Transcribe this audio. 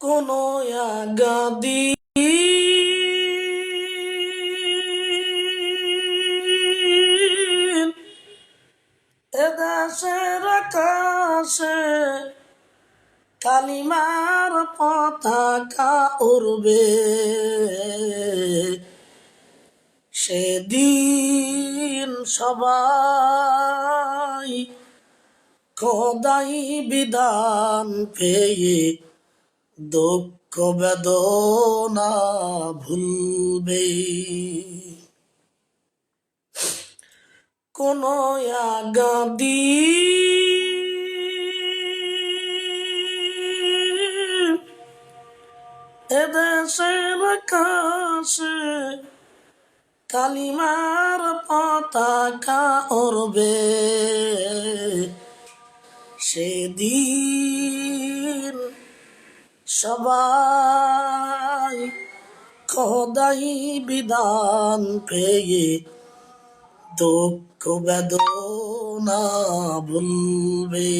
কোনো আগাদি। এদেশের আকাশে কালিমার পতাকা উড়বে। সেদিন সবাই খোদাই বিধান পেয়ে দুঃখ বেদনা ভুলবে। কোন আগাদি এদেশের আকাশে কালিমার পতাকা উড়বে সেদিন সবাই খোদাই বিধান পেয়ে দুঃখ বেদনা ভুলবে।